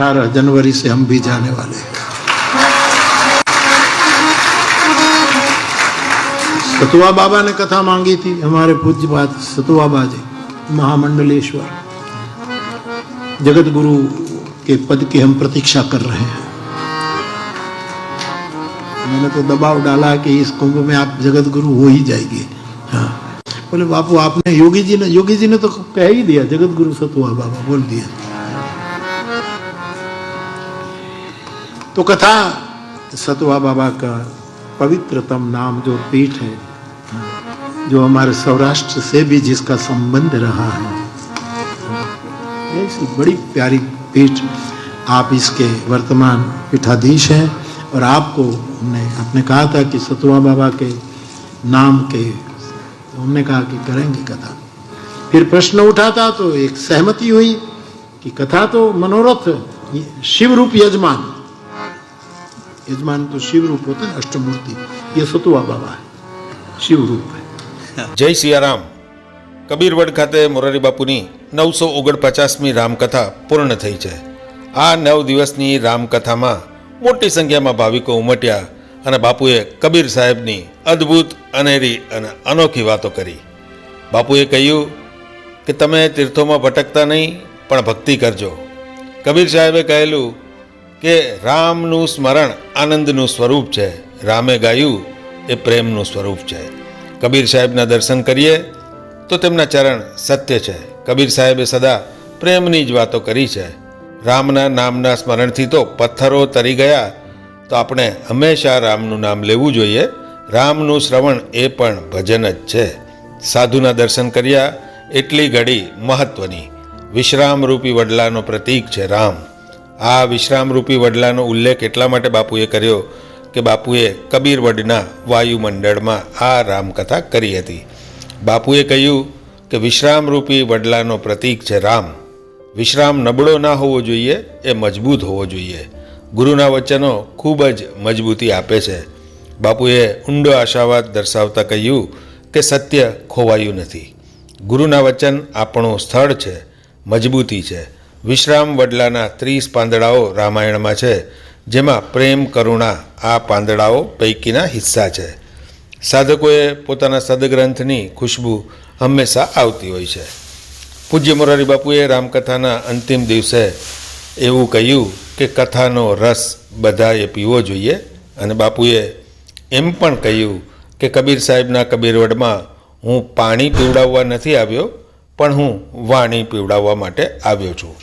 अठारह जनवरी से हम भी जाने वाले सतुआ बाबा ने कथा मांगी थी, हमारे पूज्य बात सतुआ बाजी, महामंडलेश्वर। जगत गुरु के पद की हम प्रतीक्षा कर रहे हैं। मैंने तो दबाव डाला कि इस कुंभ में आप जगत गुरु हो ही जाएगी। हाँ। बोले, बापू, आपने योगी जी ने, योगी जी ने तो कह ही दिया जगत गुरु सतुआ बाबा, बोल दिया। तो कथा सतुआ बाबा का पवित्रतम नाम जो पीठ है, जो हमारे सौराष्ट्र से भी जिसका संबंध रहा है, ऐसी बड़ी प्यारी पीठ आप इसके वर्तमान पीठाधीश हैं और आपको हमने, आपने कहा था कि सतुआ बाबा के नाम के तो हमने कहा कि करेंगे कथा। फिर प्रश्न उठा था तो एक सहमति हुई कि कथा तो मनोरथ शिव रूप यजमान। यजमान तो शिव रूप होता है अष्टमूर्ति ये सतुआ बाबा है शिव रूप है જય સિયારામ કબીરવડ ખાતે મોરારી બાપુની નવસો ઓગણપચાસમી રામકથા પૂર્ણ થઈ છે આ નવ દિવસની રામકથામાં મોટી સંખ્યામાં ભાવિકો ઉમટ્યા અને બાપુએ કબીર સાહેબની અદ્ભુત અનેરી અને અનોખી વાતો કરી બાપુએ કહ્યું કે તમે તીર્થોમાં ભટકતા નહીં પણ ભક્તિ કરજો કબીર સાહેબે કહેલું કે રામનું સ્મરણ આનંદનું સ્વરૂપ છે. રામે ગાયું, એ પ્રેમનું સ્વરૂપ છે. કબીર સાહેબના દર્શન કરીએ તો તેમના ચરણ સત્ય છે. કબીર સાહેબે સદા પ્રેમની જ વાતો કરી છે. રામના નામના સ્મરણથી તો પથ્થરો તરી ગયા. તો આપણે હંમેશા રામનું નામ લેવું જોઈએ. રામનું શ્રવણ એ પણ ભજન જ છે. સાધુના દર્શન કર્યા, એટલી ઘડી મહત્વની. વિશ્રામરૂપી વડલાનો પ્રતીક છે રામ. આ વિશ્રામરૂપી વડલાનો ઉલ્લેખ એટલા માટે બાપુએ કર્યો કે બાપુએ કબીર વડના વાયુમંડળમાં આ રામકથા કરી હતી. બાપુએ કહ્યું કે વિશ્રામરૂપી વડલાનો પ્રતીક છે રામ. વિશ્રામ નબળો ના હોવો જોઈએ, એ મજબૂત હોવો જોઈએ. ગુરુના વચનો ખૂબ જ મજબૂતી આપે છે. બાપુએ ઊંડો આશાવાદ દર્શાવતા કહ્યું કે સત્ય ખોવાયું નથી. ગુરુના વચન આપણું સ્થળ છે, મજબૂતી છે. વિશ્રામ વડલાના ત્રીસ પાંદડાઓ રામાયણમાં છે, જેમાં પ્રેમ, કરુણા આ પાંદડાઓ પૈકીના હિસ્સા છે. સાધકોએ પોતાના સદગ્રંથની ખુશ્બુ હંમેશા આવતી હોય છે. પૂજ્ય મોરારી બાપુએ રામકથાના અંતિમ દિવસે એવું કહ્યું કે કથાનો રસ બધાએ પીવો જોઈએ અને બાપુએ એમ પણ કહ્યું કે કબીર સાહેબના કબીરવડમાં હું પાણી પીવડાવવા નથી આવ્યો, પણ હું વાણી પીવડાવવા માટે આવ્યો છું.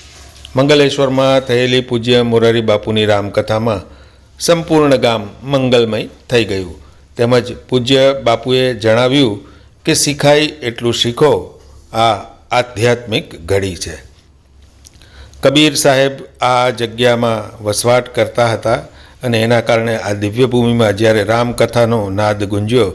મંગલેશ્વરમાં થયેલી પૂજ્ય મોરારી બાપુની રામકથામાં સંપૂર્ણ ગામ મંગલમય થઈ ગયું. તેમજ પૂજ્ય બાપુએ જણાવ્યું કે શીખાય એટલું શીખો, આ આધ્યાત્મિક ઘડી છે. કબીર સાહેબ આ જગ્યામાં વસવાટ કરતા હતા અને એના કારણે આ દિવ્યભૂમિમાં જ્યારે રામકથાનો નાદ ગુંજ્યો,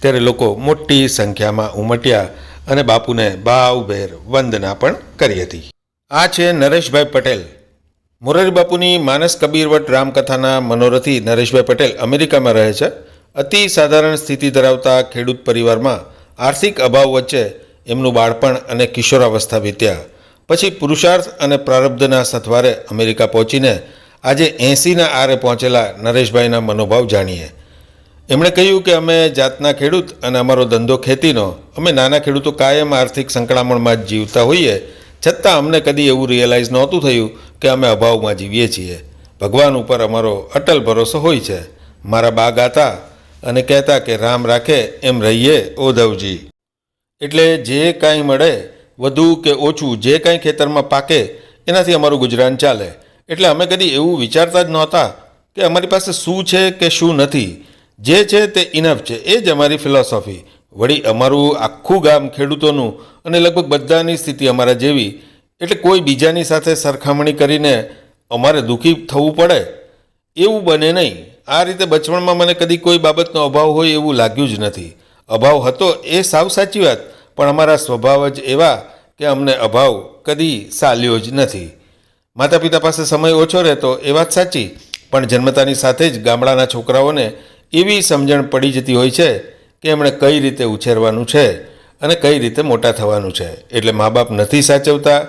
ત્યારે લોકો મોટી સંખ્યામાં ઉમટ્યા અને બાપુને ભાવભેર વંદના પણ કરી હતી. આ છે નરેશભાઈ પટેલ. મોરારી બાપુની માનસ કબીરવટ રામકથાના મનોરથી નરેશભાઈ પટેલ અમેરિકામાં રહે છે. અતિ સાધારણ સ્થિતિ ધરાવતા ખેડૂત પરિવારમાં આર્થિક અભાવ વચ્ચે એમનું બાળપણ અને કિશોરાવસ્થા વીત્યા. પછી પુરુષાર્થ અને પ્રારબ્ધના સથવારે અમેરિકા પહોંચીને આજે એંસીના આરે પહોંચેલા નરેશભાઈના મનોભાવ જાણીએ. એમણે કહ્યું કે અમે જાતના ખેડૂત અને અમારો ધંધો ખેતીનો, અમે નાના ખેડૂતો કાયમ આર્થિક સંકળામણમાં જ જીવતા હોઈએ છતાં અમને કદી એવું રિયલાઇઝ નહોતું થયું કે અમે અભાવમાં જીવીએ છીએ. ભગવાન ઉપર અમારો અટલ ભરોસો હોય છે. મારા બા ગાતા અને કહેતા કે, રામ રાખે, એમ રહીએ, ઓધવજી. એટલે જે કાંઈ મળે, વધુ કે ઓછું જે કાંઈ ખેતરમાં પાકે, એનાથી અમારું ગુજરાન ચાલે. એટલે અમે કદી એવું વિચારતા જ નહોતા કે અમારી પાસે શું છે કે શું નથી. જે છે તે ઇનફ છે. એ જ અમારી ફિલોસોફી વળી અમારું આખું ગામ ખેડૂતોનું અને લગભગ બધાની સ્થિતિ અમારા જેવી, એટલે કોઈ બીજાની સાથે સરખામણી કરીને અમારે દુઃખી થવું પડે, એવું બને નહીં. આ રીતે બચપણમાં મને કદી કોઈ બાબતનો અભાવ હોય એવું લાગ્યું જ નથી. અભાવ હતો એ સાવ સાચી વાત, પણ અમારા સ્વભાવ જ એવા કે અમને અભાવ કદી સાલ્યો જ નથી. માતા પિતા પાસે સમય ઓછો રહેતો એ વાત સાચી, પણ જન્મતાની સાથે જ ગામડાના છોકરાઓને એવી સમજણ પડી જતી હોય છે કે એમણે કઈ રીતે ઉછેરવાનું છે અને કઈ રીતે મોટા થવાનું છે. એટલે મા બાપ નથી સાચવતા,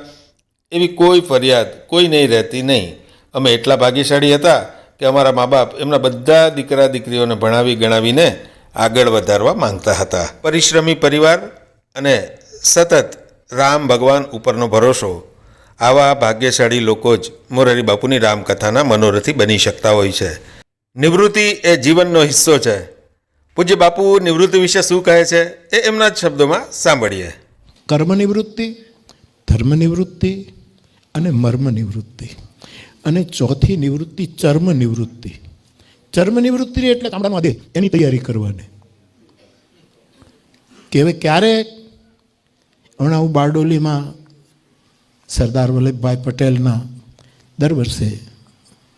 એવી કોઈ ફરિયાદ કોઈ નહીં રહેતી નહીં. અમે એટલા ભાગ્યશાળી હતા કે અમારા મા બાપ એમના બધા દીકરા દીકરીઓને ભણાવી ગણાવીને આગળ વધારવા માંગતા હતા. પરિશ્રમી પરિવાર અને સતત રામ ભગવાન ઉપરનો ભરોસો આવા ભાગ્યશાળી લોકો જ મોરારી બાપુની રામકથાના મનોરથી બની શકતા હોય છે. નિવૃત્તિ એ જીવનનો હિસ્સો છે. પૂજ્ય બાપુ નિવૃત્તિ વિશે શું કહે છે એ એમના જ શબ્દોમાં સાંભળીએ. કર્મ નિવૃત્તિ, ધર્મ નિવૃત્તિ અને મર્મ નિવૃત્તિ. અને ચોથી નિવૃત્તિ, ચર્મ નિવૃત્તિ. ચર્મ નિવૃત્તિ એટલે ચામડાનો આદે એની તૈયારી કરવાની. કે હવે ક્યારે? હમણાં હું બારડોલીમાં સરદાર વલ્લભભાઈ પટેલના દર વર્ષે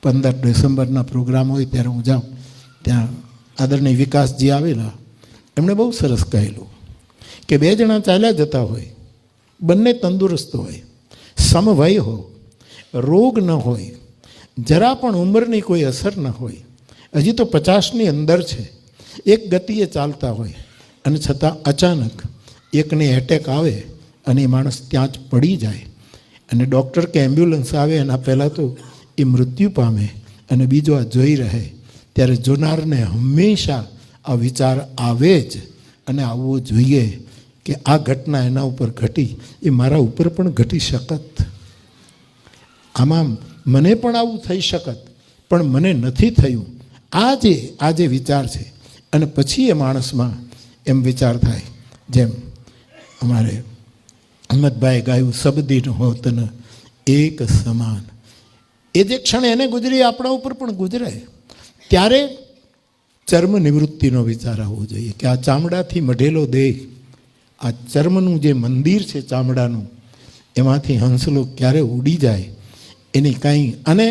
પંદર ડિસેમ્બરના પ્રોગ્રામ હોય ત્યારે હું જાઉં, ત્યાં આદરણીય વિકાસજી આવેલા, એમણે બહુ સરસ કહેલું કે બે જણા ચાલ્યા જતા હોય, બંને તંદુરસ્ત હોય, સમવય હો રોગ ન હોય, જરા પણ ઉંમરની કોઈ અસર ન હોય, હજી તો પચાસની અંદર છે, એક ગતિએ ચાલતા હોય અને છતાં અચાનક એકને એટેક આવે અને એ માણસ ત્યાં જ પડી જાય અને ડૉક્ટર કે એમ્બ્યુલન્સ આવે એના પહેલાં તો એ મૃત્યુ પામે અને બીજો આ જોઈ રહે ત્યારે જોનારને હંમેશા આ વિચાર આવે જ અને આવવો જોઈએ કે આ ઘટના એના ઉપર ઘટી, એ મારા ઉપર પણ ઘટી શકત. આમાં મને પણ આવું થઈ શકત, પણ મને નથી થયું. આ જે આ જે વિચાર છે, અને પછી એ માણસમાં એમ વિચાર થાય, જેમ અમારે અહમદભાઈ ગાયું સબદીન હોત ન એક સમાન. એ જે ક્ષણ એને ગુજરી, આપણા ઉપર પણ ગુજરે. ત્યારે ચર્મ નિવૃત્તિનો વિચાર આવવો જોઈએ કે આ ચામડાથી મઢેલો દેહ, આ ચર્મનું જે મંદિર છે ચામડાનું, એમાંથી હંસલો ક્યારે ઉડી જાય, એની કાંઈ અને